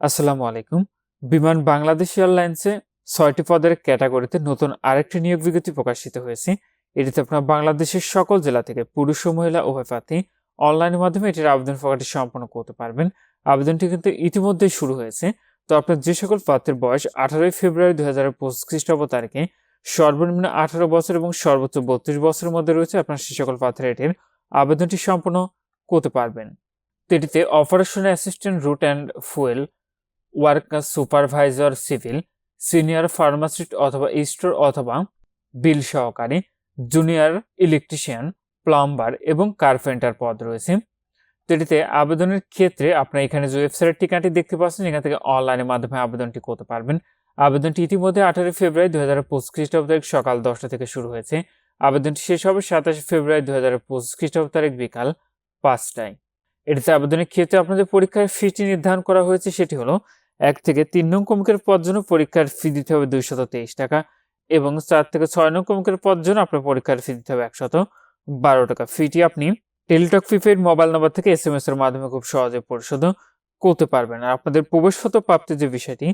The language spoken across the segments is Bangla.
আসসালামু আলাইকুম। বিমান বাংলাদেশ এয়ারলাইন্সে ছয়টি পদের ক্যাটাগরিতে নতুন আরেকটি নিয়োগ বিজ্ঞপ্তি প্রকাশিত হয়েছে। এটিতে আপনার বাংলাদেশের সকল জেলা থেকে পুরুষ ও মহিলা উভয় প্রার্থী অনলাইনের মাধ্যমে এটির আবেদন প্রকাশটি সম্পন্ন করতে পারবেন। আবেদনটি কিন্তু ইতিমধ্যেই শুরু হয়েছে। তো আপনার যে সকল প্রার্থীর বয়স আঠারোই ফেব্রুয়ারি দু হাজার পঁচিশ খ্রিস্টাব্দ তারিখে সর্বনিম্ন আঠারো বছর এবং সর্বোচ্চ বত্রিশ বছরের মধ্যে রয়েছে আপনার সে সকল প্রার্থীরা এটির আবেদনটি সম্পন্ন করতে পারবেন। তো এটিতে operation assistant, route and fuel worker supervisor civil senior pharmacist অথবা স্টোর অথবা বিল সহকারী জুনিয়র ইলেকট্রিশিয়ান প্লাম্বার এবং কার্পেন্টার পদ রয়েছে। তো এটিতে আবেদনের ক্ষেত্রে আপনার এখানে যে ওয়েবসাইটের ঠিকানাটি দেখতে পাচ্ছেন, এখান থেকে অনলাইনের মাধ্যমে আবেদনটি করতে পারবেন। আবেদনটি ইতিমধ্যে আঠারোই ফেব্রুয়ারি দু হাজার পঁচিশ খ্রিস্টাব্দ তারিখ সকাল দশটা থেকে শুরু হয়েছে। আবেদনটি শেষ হবে সাতাশে ফেব্রুয়ারি দু হাজার পঁচিশ খ্রিস্টাব্দ তারিখ বিকাল পাঁচটায়। এটিতে আবেদনের ক্ষেত্রে আপনাদের পরীক্ষার ফিটি নির্ধারণ করা হয়েছে, সেটি হলো এক থেকে তিন নং কমিকের পদ জন্য পরীক্ষার ফি দিতে হবে দুইশত তেইশ টাকা এবং চার থেকে ছয় নং কমিকের পদ জন্য আপনার পরীক্ষার ফি দিতে হবে একশত বারো টাকা। ফিটি আপনি টেলিটক প্রিপেড মোবাইল নাম্বার থেকে এস এম এস এর মাধ্যমে খুব সহজে পরিশোধ করতে পারবেন। আর আপনাদের প্রবেশপত্র প্রাপ্তির যে বিষয়টি,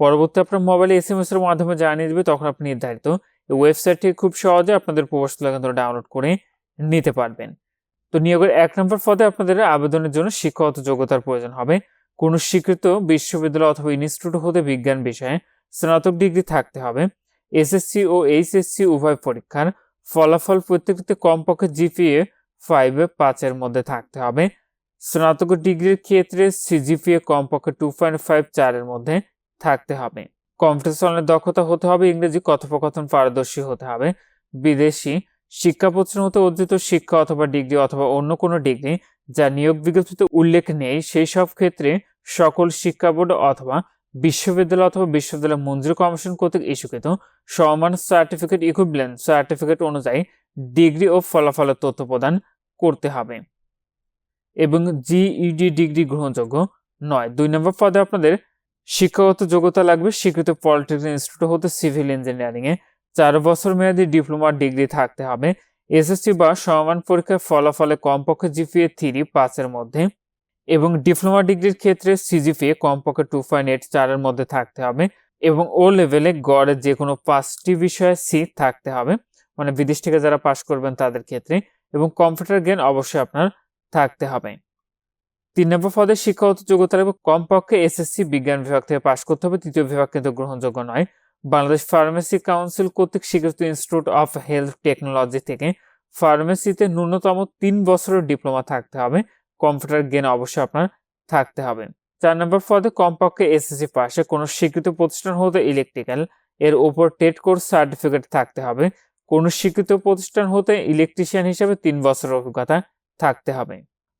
পরবর্তী আপনার মোবাইলে এস এম এস এর মাধ্যমে জানিয়ে দেবে, তখন আপনি নির্ধারিত এই ওয়েবসাইটটি খুব সহজে আপনাদের প্রবেশপত্র কিন্তু ডাউনলোড করে নিতে পারবেন। তো নিয়োগের এক নম্বর পদে আপনাদের আবেদনের জন্য শিক্ষাগত যোগ্যতার প্রয়োজন হবে। কোনো স্বীকৃত বিশ্ববিদ্যালয় অথবা ইনস্টিটিউট হতে বিজ্ঞান বিষয়ে স্নাতক ডিগ্রি থাকতে হবে। এসএসসি ও এইচএসসি উভয় পরীক্ষার ফলাফল প্রত্যেকটিতে কমপক্ষে জিপিএ ফাইভে পাঁচের মধ্যে থাকতে হবে। স্নাতক ডিগ্রির ক্ষেত্রে সিজিপিএ কমপক্ষে টু পয়েন্ট ফাইভ চারের মধ্যে থাকতে হবে। কম্পিউটার চালানোর দক্ষতা হতে হবে, ইংরেজি কথোপকথন পারদর্শী হতে হবে। বিদেশি শিক্ষা প্রতিষ্ঠান হতে অর্জিত শিক্ষা অথবা ডিগ্রি অথবা অন্য কোনো ডিগ্রি যা নিয়োগ বিজ্ঞপ্তিতে উল্লেখ নেই, সেই সব ক্ষেত্রে সকল শিক্ষা বোর্ড অথবা বিশ্ববিদ্যালয় অথবা বিশ্ববিদ্যালয় মঞ্জুরি কমিশন কর্তৃক ইস্যুকৃত সমান সার্টিফিকেট ইকুইভ্যালেন্ট সার্টিফিকেট অনুযায়ী ডিগ্রি ও ফলাফলের তথ্য প্রদান করতে হবে। এবং জিইডি ডিগ্রি গ্রহণযোগ্য নয়। দুই নম্বর পদে আপনাদের শিক্ষাগত যোগ্যতা লাগবে। স্বীকৃত পলিটেকনিক ইনস্টিটিউট হতে সিভিল ইঞ্জিনিয়ারিং এ চার বছর মেয়াদী ডিপ্লোমা ডিগ্রি থাকতে হবে। এসএসসি বা সমান পরীক্ষার ফলাফলে কমপক্ষে জিপিএ থ্রি পাঁচের মধ্যে এবং ডিপ্লোমা ডিগ্রির ক্ষেত্রে সিজিপিএ কমপক্ষে টু পয়েন্ট এইট চারের মধ্যে থাকতে হবে এবং ও লেভেলে গড়ে যে কোনো পাঁচটি বিষয়ে সি থাকতে হবে। মানে বিদেশ থেকে যারা পাশ করবেন তাদের ক্ষেত্রে এবং কম্পিউটার জ্ঞান অবশ্যই আপনার থাকতে হবে। তিন নম্বর পদে শিক্ষাগত যোগ্যতা লাগবে কমপক্ষে এসএসসি বিজ্ঞান বিভাগ থেকে পাশ করতে হবে। তৃতীয় বিভাগ কিন্তু গ্রহণযোগ্য নয়। বাংলাদেশ ফার্মেসি কাউন্সিল কর্তৃক স্বীকৃত ইনস্টিটিউট অফ হেলথ টেকনোলজি থেকে ফার্মেসিতে ন্যূনতম তিন বছরের ডিপ্লোমা থাকতে হবে। কম্পিউটার জ্ঞান অবশ্যই আপনার থাকতে হবে। চার নম্বর পদে কমপক্ষে এসএসসি পাশে কোনো স্বীকৃত প্রতিষ্ঠান হতে ইলেকট্রিক্যাল এর উপর টেট কোর্স সার্টিফিকেট থাকতে হবে। কোনো স্বীকৃত প্রতিষ্ঠান হতে ইলেকট্রিশিয়ান হিসেবে তিন বছর অভিজ্ঞতা থাকতে হবে।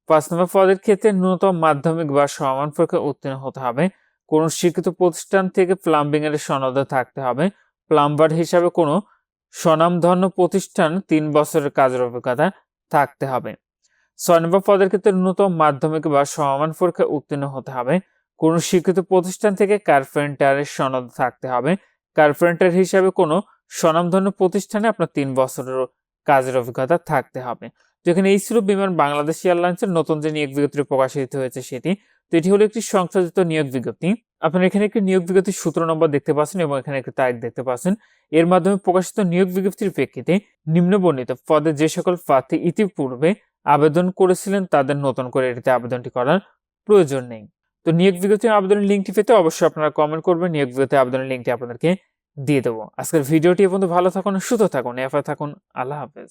পাঁচ নম্বর পদের ক্ষেত্রে ন্যূনতম মাধ্যমিক বা সমান পরীক্ষায় উত্তীর্ণ হতে হবে। কোনো স্বীকৃত প্রতিষ্ঠান থেকে প্লাম্বিং এর সনদ থাকতে হবে। প্লাম্বার হিসাবে কোনো স্বনামধন্য প্রতিষ্ঠান তিন বছরের কাজের অভিজ্ঞতা থাকতে হবে। ছয় নম্বর পদের ক্ষেত্রে ন্যূনতম মাধ্যমিক বা সমান পরীক্ষায় উত্তীর্ণ হতে হবে। কোনো স্বীকৃত প্রতিষ্ঠান থেকে কার্পেন্টারের সনদ থাকতে হবে। কার্পেন্টার হিসাবে কোনো স্বনামধন্য প্রতিষ্ঠানে আপনার তিন বছরের কাজের অভিজ্ঞতা থাকতে হবে। যেখানে এই ছিল বিমান বাংলাদেশ এয়ারলাইন্সের নতুন যে নিয়োগ বিজ্ঞপ্তি প্রকাশিত হয়েছে সেটি। তো এটি হলো একটি সংশোধিত নিয়োগ বিজ্ঞপ্তি। আপনারা এখানে একটি নিয়োগ বিজ্ঞপ্তির সূত্র নম্বর দেখতে পাচ্ছেন এবং এখানে একটি তারিখ দেখতে পাচ্ছেন। এর মাধ্যমে প্রকাশিত নিয়োগ বিজ্ঞপ্তির প্রেক্ষিতে নিম্নবর্ণিত পদে যে সকল প্রার্থী ইতিপূর্বে আবেদন করেছিলেন তাদের নতুন করে এটিতে আবেদনটি করার প্রয়োজন নেই। তো নিয়োগ বিজ্ঞপ্তি আবেদনের লিঙ্কটি পেতে অবশ্যই আপনারা কমেন্ট করবেন। নিয়োগ বিজ্ঞপ্তি আবেদনের লিঙ্কটি আপনাদেরকে দিয়ে দেবো। আজকের ভিডিওটি এ পর্যন্ত ভালো থাকুন, সুস্থ থাকুন এফআই থাকুন। আল্লাহ হাফেজ।